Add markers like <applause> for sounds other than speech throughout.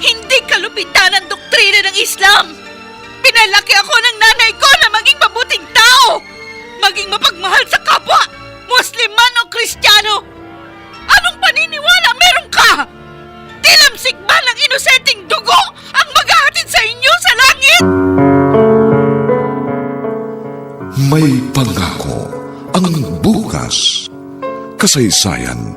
Hindi kalupitan ang doktrina ng Islam! Pinalaki ako ng nanay ko na maging mabuting tao! Maging mapagmahal sa kapwa! Muslim man o Kristiyano! Anong paniniwala meron ka? Tilamsik ba ng inosenteng dugo ang maghahatid sa inyo sa langit? May pangako ang bukas. Kasaysayan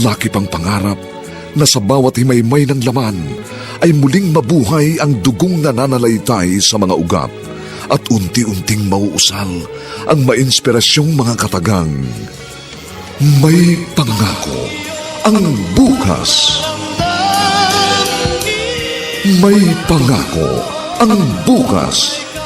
laki pang pangarap na sa bawat himaymay ng laman ay muling mabuhay ang dugong nananalaytay sa mga ugat at unti-unting mauusal ang mainspirasyong mga katagang. May pangako ang bukas. May pangako ang bukas.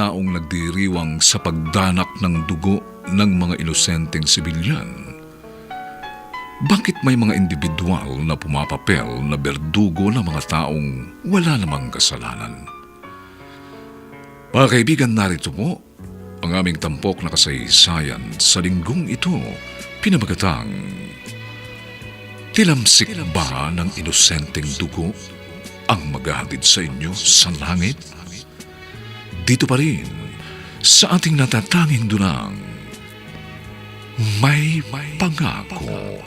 taong nagdiriwang sa pagdanak ng dugo ng mga inosenteng sibilyan? Bakit may mga individual na pumapapel na berdugo ng mga taong wala namang kasalanan? Mga kaibigan, narito po ang aming tampok na kasaysayan sa linggong ito pinamagatang Tilamsik ba ng inosenteng dugo ang maghahatid sa inyo sa langit? Dito pa rin sa ating natatanging dunang may pangako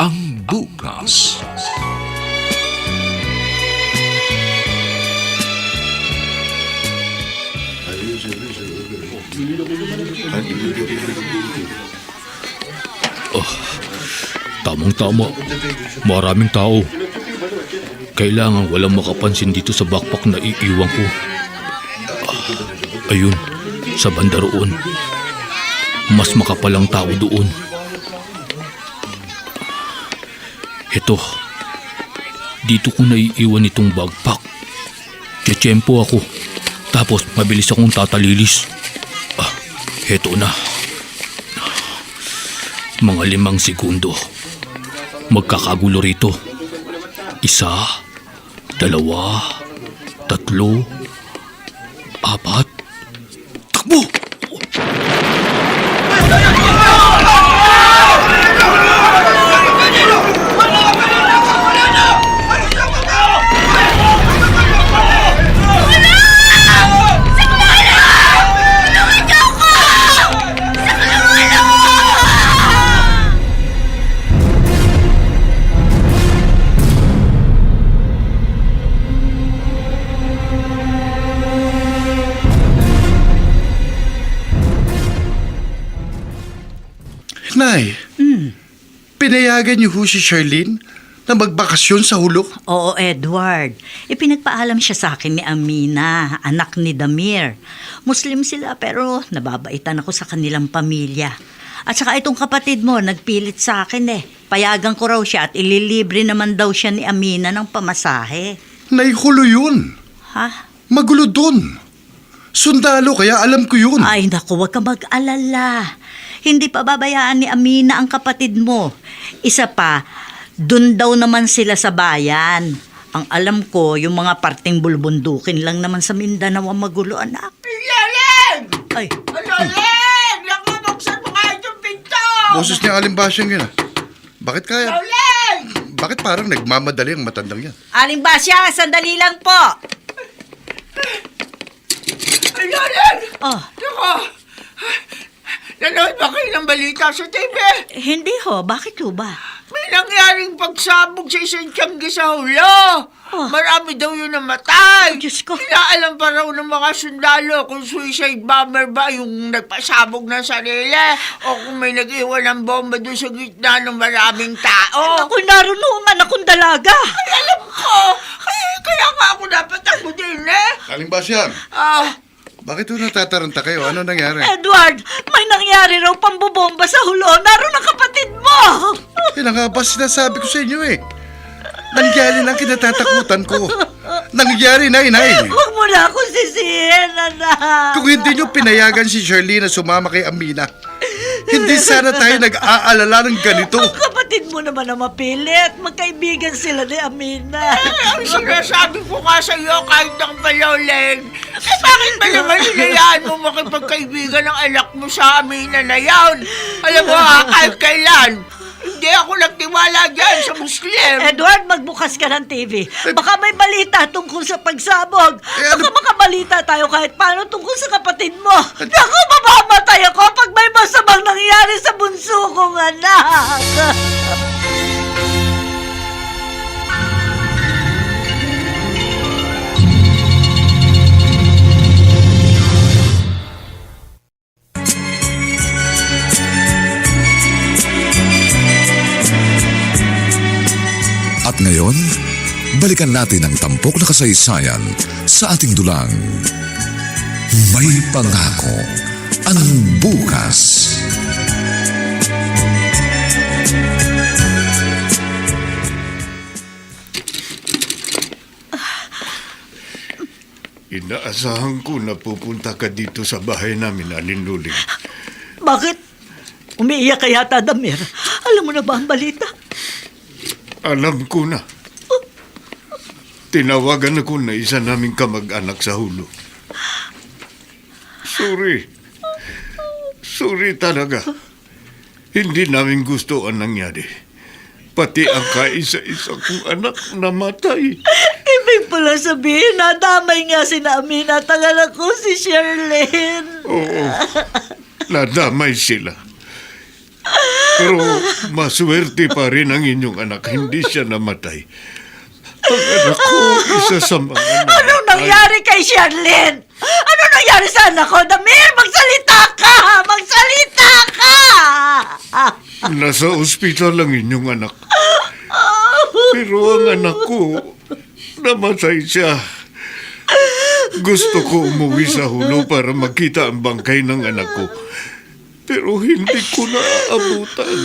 ang bukas. Tamang-tama. Maraming tao. Kailangan walang makapansin dito sa backpack na iiwan ko. Ayun, sa banda roon. Mas makapalang tao doon. Ito, dito ko naiiwan itong backpack. Tiyempo ako. Tapos mabilis akong tatalilis. Ah, heto na. Mga limang segundo. Magkakagulo rito. Isa, dalawa, tatlo, apat. Nay, pinayagan niyo ho si Charlene na magbakasyon sa hulok? Oo, Edward. Ipinagpaalam siya sa akin ni Amina, anak ni Damir. Muslim sila pero nababaitan ako sa kanilang pamilya. At saka itong kapatid mo, nagpilit sa akin eh. Payagan ko raw siya at ililibre naman daw siya ni Amina ng pamasahe. Nay, yun. Ha? Magulo doon. Sundalo, kaya alam ko yun. Ay, naku, huwag ka mag-alala. Hindi pa babayaan ni Amina ang kapatid mo. Isa pa, dun daw naman sila sa bayan. Ang alam ko, yung mga parting bulbundukin lang naman sa Mindanao ang magulo, anak. Lelen! Ay, Lelen! Naku, buksan mo nga itong pinto! Boses niya alimbasyang yun ah. Bakit kaya? Lelen! Bakit parang nagmamadali ang matandang yan? Aling Basya, sandali lang po! Lelen! oh, Naku! Nanood ba kayo ng balita sa TV? hindi ho. Bakit ho ba? May nangyaring pagsabog sa isang tiyanggi sa hulo. Oh. Marami daw yun namatay. Diyos ko. Inaalam pa raw ng mga sundalo kung suicide bomber ba yung nagpasabog ng sarili o kung may nag-iwan ng bomba doon sa gitna ng maraming tao. Ako naroon ho, ang anak kong dalaga. Ay, alam ko. Kaya, kaya nga ako dapat ako din eh. Alimbasyang, Ah, bakit ho natataranta kayo? Ano nangyari? Edward, may nangyari raw pambobomba sa hulo. Naroon ang kapatid mo. <laughs> Yan ang nga ba sinasabi ko sa inyo eh. Nangyari lang kinatatakutan ko. Nangyari na, inay. Huwag mo na akong sisihin, anak. Kung hindi nyo pinayagan si Shirley na sumama kay Amina, hindi sana tayo nag-aalala ng ganito. Ang kapatid mo naman na mapilit. Magkaibigan sila ni Amina. ang sinasabi ko nga sa iyo kahit ng paloleng, eh bakit ba naman hinayaan mo makipagkaibigan ng anak mo sa amin na na yan? Alam mo ha, kahit kailan, hindi ako nagtiwala dyan sa Muslim. Edward, magbukas ka ng TV. Baka may balita tungkol sa pagsabog. Baka makabalita tayo kahit paano tungkol sa kapatid mo. Naku, mamamatay ako pag may masamang nangyari sa bunso kong anak. <laughs> ngayon, balikan natin ang tampok na kasaysayan sa ating dulang. May pangako ang bukas. Inaasahan ko na pupunta ka dito sa bahay namin, Alin Luling. Bakit? Umiiyak ka yata, Damir. Alam mo na ba ang balita? Alam ko na. Tinawagan ako na isa naming kamag-anak sa hulo. Sorry. Sorry talaga. Hindi namin gusto ang nangyari. Pati ang kaisa-isa kong anak namatay. Ibig pala sabihin, nadamay nga si Amina at ang anak ko si Sherlyn. Oo. Nadamay sila. Pero maswerte pa rin ang inyong anak. Hindi siya namatay. Ang anak ko, isa sa mga <laughs> namatay. Anong nangyari kay Sherlyn? Ano nangyari sa anak ko? Damir, magsalita ka! Magsalita ka! Nasa ospital ang inyong anak. <laughs> Pero ang anak ko, namatay siya. Gusto ko umuwi sa hulo para makita ang bangkay ng anak ko. Pero hindi ko naaabutan.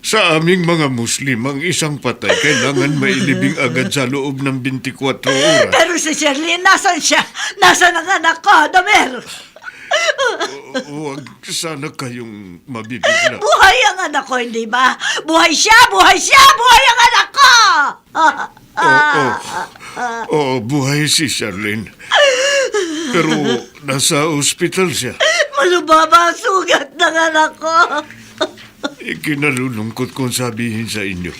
Sa aming mga Muslim, ang isang patay kailangan mailibing agad sa loob ng 24 oras. Pero si Sherlyn, nasan siya? Nasan ang anak ko, Damir? Huwag sana kayong mabibigla. Buhay ang anak ko, hindi ba? Buhay siya! Buhay siya! Buhay ang anak ko! Oo. Oo, buhay si Charlene. Pero nasa ospital siya. Malubaba ang sugat ng anak ko. Ikinalulungkot kong sabihin sa inyo.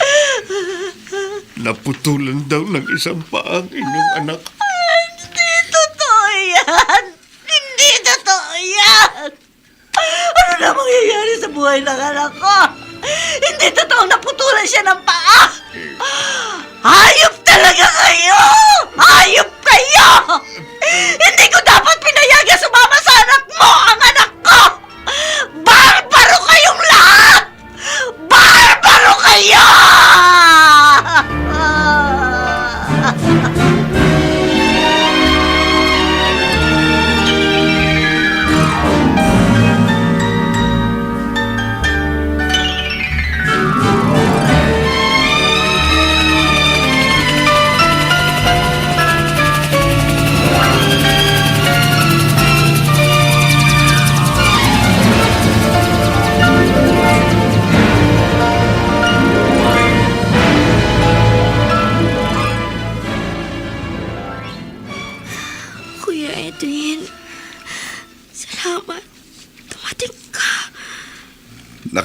Naputulan daw ng isang paa ang inyong anak. Hindi totoo yan! Hindi totoo yan! Ano na mangyayari sa buhay ng anak ko? Hindi totoo naputulan siya ng paa! Hayop talaga kayo! Hayop kayo! Hindi ko dapat pinayagan sumama sa anak mo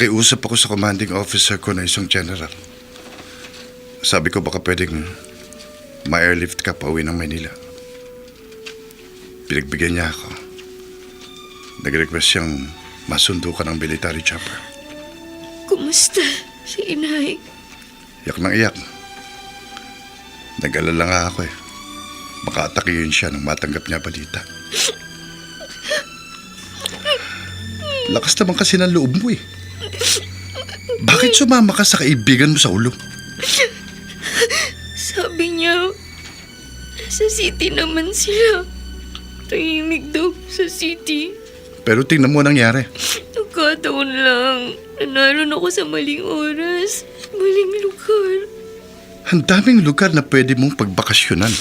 Nakiusap ako sa commanding officer ko na isang general. Sabi ko baka pwedeng ma-airlift ka pa uwi ng Manila. Pinagbigyan niya ako. Nag-request siyang masundo ka ng military chopper. Kumusta si inay? Iyak nang iyak. Nag-alala nga ako eh. Makaatake yun siya nang matanggap niya balita. Lakas naman kasi ng loob mo eh. Bakit sumama ka sa kaibigan mo sa ulo? <laughs> Sabi niya, sa city naman sila. Tahimik daw sa city. Pero tingnan mo ang nangyari. Nagkataon lang. Nanalo ako sa maling oras. Maling lugar. Ang daming lugar na pwede mong pagbakasyonan.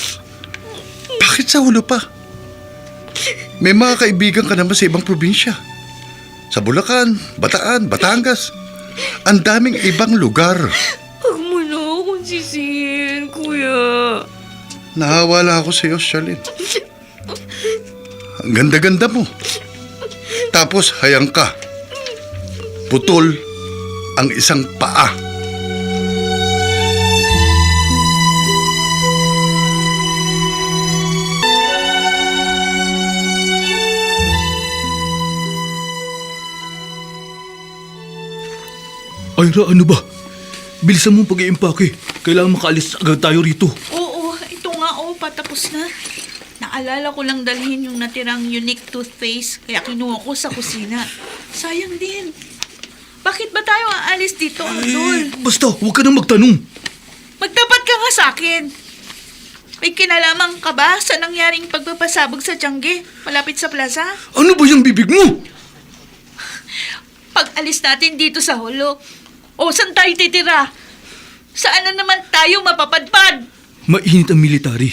Bakit sa ulo pa? May mga kaibigan ka naman sa ibang probinsya. Sa Bulacan, Bataan, Batangas. Ang daming ibang lugar. Huwag mo na akong sisihin, kuya. Nahawala ako sa iyo, Charlene. Ang ganda-ganda mo. Tapos hayang ka. Putol ang isang paa. Ira, ano ba? Bilisan mo pag iimpake Kailangan makaalis agad tayo rito. Oo, ito nga oh, patapos na. Naalala ko lang dalhin yung natirang unique toothpaste, kaya kinuha ko sa kusina. Sayang din. Bakit ba tayo aalis dito, Abdul? Basta, huwag ka nang magtanong. Magtapat ka nga sa akin. May kinalaman ka ba sa nangyaring pagpapasabog sa Tiangge, malapit sa plaza? Ano ba yung bibig mo? Pag alis natin dito sa hulo, o saan tayo titira? Saan na naman tayo mapapadpad? Mainit ang military.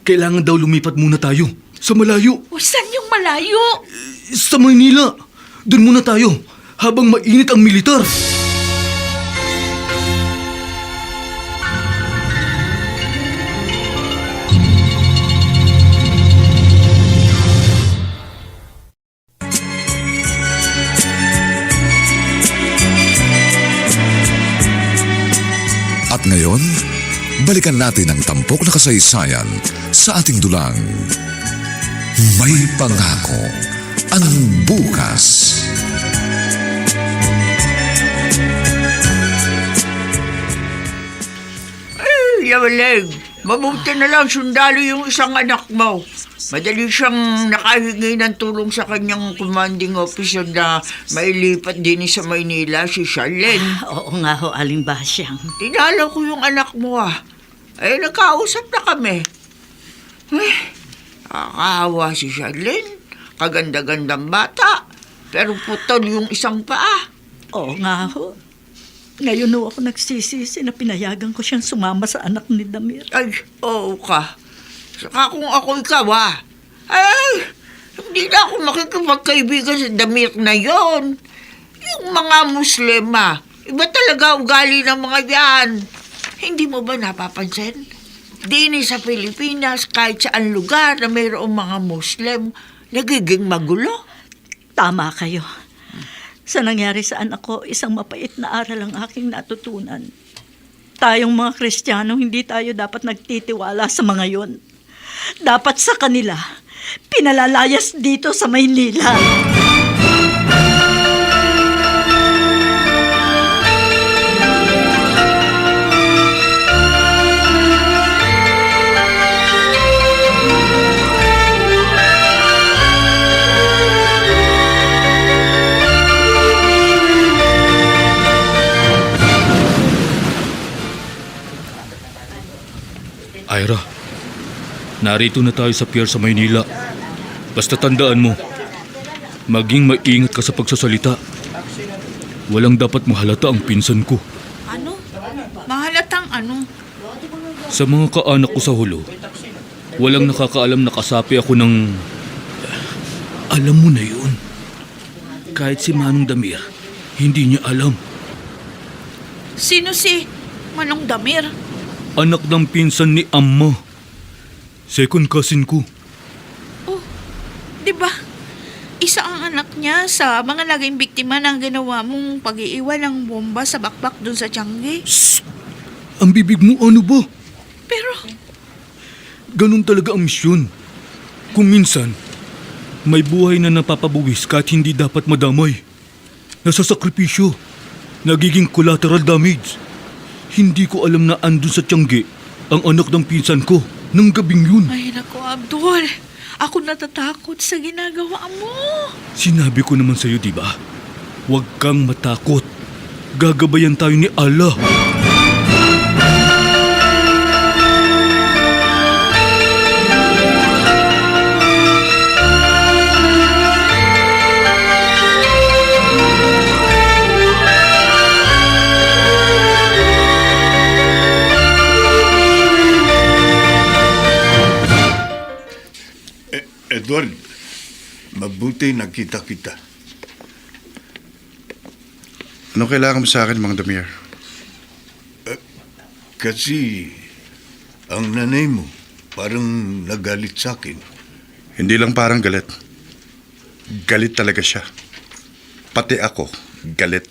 Kailangan daw lumipat muna tayo. Sa malayo. O saan yung malayo? Sa Maynila. Doon muna tayo. Habang mainit ang militar. At ngayon, balikan natin ang tampok na kasaysayan sa ating dulang. May pangako ang bukas. Yawaleg, mabuti na lang sundalo yung isang anak mo. Madali siyang nakahingi ng tulong sa kanyang commanding officer na mailipat din sa Maynila si Charlene. Oo nga ho, Aling Basyang. Tinalo ko yung anak mo ah. Eh, nagkausap na kami. Eh, nakakahawa si Charlene. Kaganda-gandang bata. Pero putol yung isang paa. Oo nga ho. Ngayon ho ako nagsisisi na pinayagan ko siyang sumama sa anak ni Damir. Ay, oo ka. Saka kung ako ikaw, ah. Ay, hindi na ako makikipagkaibigan sa damit na yon. Yung mga Muslim, ah. Iba talaga ugali ng mga yan. Hindi mo ba napapansin? Dini sa Pilipinas, kahit saan lugar na mayroong mga Muslim, nagiging magulo. Tama kayo. Sa nangyari sa anak ko, isang mapait na aral ang aking natutunan. Tayong mga Kristiyano, hindi tayo dapat nagtitiwala sa mga yon. Dapat sa kanila, pinalalayas dito sa Maynila. Narito na tayo sa pier sa Maynila. Basta tandaan mo, maging maingat ka sa pagsasalita. Walang dapat mahalata ang pinsan ko. Ano? Mahalatang ano? Sa mga kaanak ko sa hulo, walang nakakaalam na kasapi ako ng... Alam mo na yun. Kahit si Manong Damir, hindi niya alam. Sino si Manong Damir? Anak ng pinsan ni Amma. Second cousin ko. Di ba? Isa ang anak niya sa mga laging biktima ng ginawa mong pag-iiwan ng bomba sa bakbak dun sa Tiangge. Ang bibig mo ano ba? Pero, Ganun talaga ang misyon. Kung minsan, may buhay na napapabuwis kahit hindi dapat madamay. Nasa sakripisyo. Nagiging collateral damage. Hindi ko alam na andun sa Tiangge ang anak ng pinsan ko ng gabing yun. ay nako Abdul, ako natatakot sa ginagawa mo. Sinabi ko naman sa'yo, di ba? Huwag kang matakot. Gagabayan tayo ni Allah. Edward, mabuti nakita kita. Ano kailangan mo sa akin, Mang Damir? Kasi ang nanay mo parang nagalit sa akin. Hindi lang parang galit. Galit talaga siya. Pati ako, galit.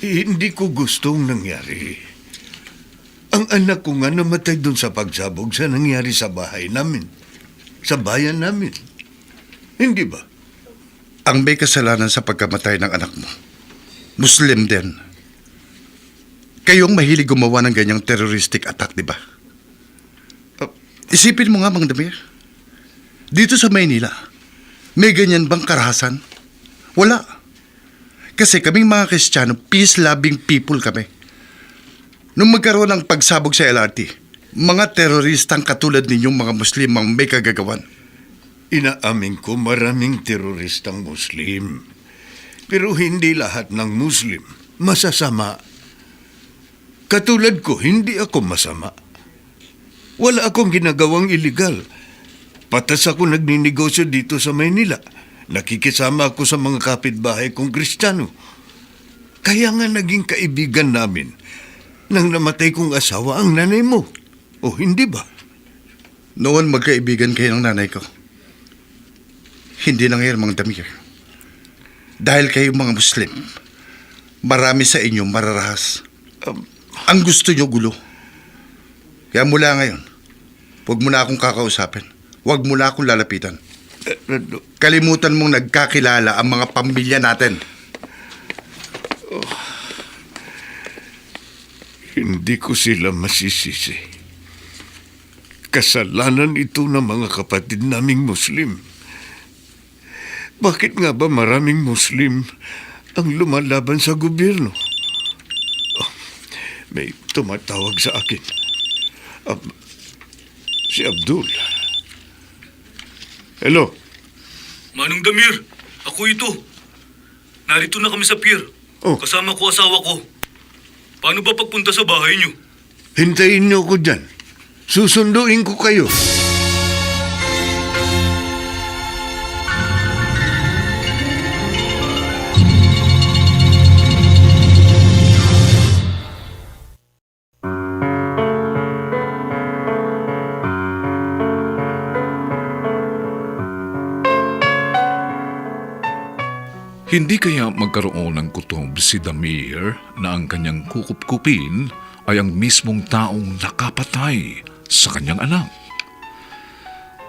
Eh, hindi ko gustong nangyari. Ang anak ko nga namatay doon sa pagsabog sa nangyari sa bahay namin. Sa bayan namin. Hindi ba? Ang may kasalanan sa pagkamatay ng anak mo. Muslim din. Kayong mahilig gumawa ng ganyang terroristic attack, di ba? Uh, Isipin mo nga, Mang Damir. Dito sa Maynila, may ganyan bang karahasan? Wala. Kasi kaming mga Kristiyano, peace-loving people kami. Nung magkaroon ng pagsabog sa LRT, mga teroristang katulad ninyong mga Muslim ang may kagagawan. Inaamin ko maraming teroristang Muslim. Pero hindi lahat ng Muslim masasama. Katulad ko, hindi ako masama. Wala akong ginagawang iligal. Patas ako nagninegosyo dito sa Maynila. Nakikisama ako sa mga kapitbahay kong Kristiyano. Kaya nga naging kaibigan namin nang namatay kong asawa ang nanay mo. O hindi ba? Noon magkaibigan kayo ng nanay ko. Hindi na ngayon mga damir. Dahil kayo mga Muslim, marami sa inyo mararahas. Um, ang gusto nyo gulo. Kaya mula ngayon, huwag mo na akong kakausapin. Huwag mo na akong lalapitan. Kalimutan mong nagkakilala ang mga pamilya natin. Hindi ko sila masisisi. Kasalanan ito ng mga kapatid naming Muslim. Bakit nga ba maraming Muslim ang lumalaban sa gobyerno? Oh, may tumatawag sa akin. Ab- si Abdul. Hello? Manong Damir, ako ito. Narito na kami sa pier. Oh. Kasama ko asawa ko. Paano ba pagpunta sa bahay niyo? Hintayin niyo ko dyan. Susunduin ko kayo. Hindi kaya magkaroon ng kutob si Damir na ang kanyang kukupkupin ay ang mismong taong nakapatay sa kanyang anak?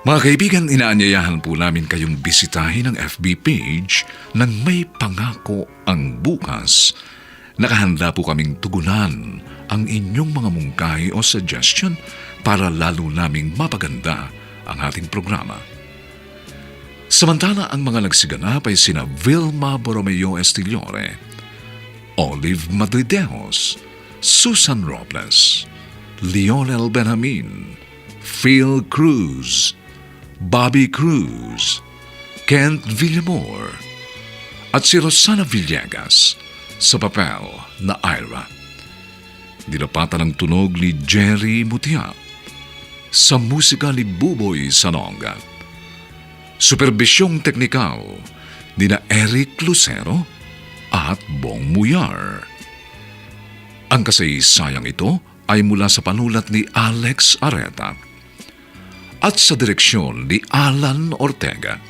Mga kaibigan, inaanyayahan po namin kayong bisitahin ang FB page ng May Pangako ang Bukas. Nakahanda po kaming tugunan ang inyong mga mungkahi o suggestion para lalo naming mapaganda ang ating programa. Samantala ang mga nagsiganap ay sina Vilma Borromeo Estillore, Olive Madridejos, Susan Robles, Lionel Benjamin, Phil Cruz, Bobby Cruz, Kent Villamor, at si Rosana Villegas sa papel na Ira. Dinapatan ng tunog ni Jerry Mutia sa musika ni Buboy Sanonga. Superbisyong teknikal ni na Eric Lucero at Bong Muyar. Ang kasaysayang ito ay mula sa panulat ni Alex Areta at sa direksyon ni Alan Ortega.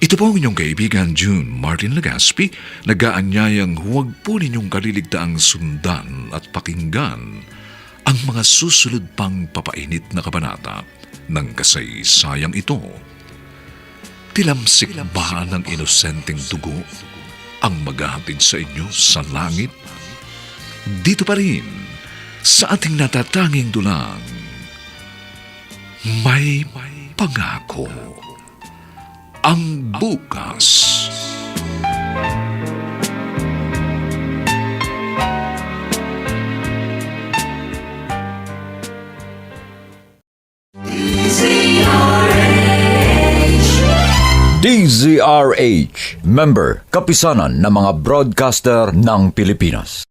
Ito po ang inyong kaibigan June Martin Legaspi, nagaanyayang huwag po ninyong kaliligtaang sundan at pakinggan ang mga susunod pang papainit na kabanata ng kasaysayang ito. Tilamsik ba ng inosenteng dugo ang maghahatid sa inyo sa langit? Dito pa rin sa ating natatanging dulang, may pangako ang bukas. DZRH, member, kapisanan ng mga broadcaster ng Pilipinas.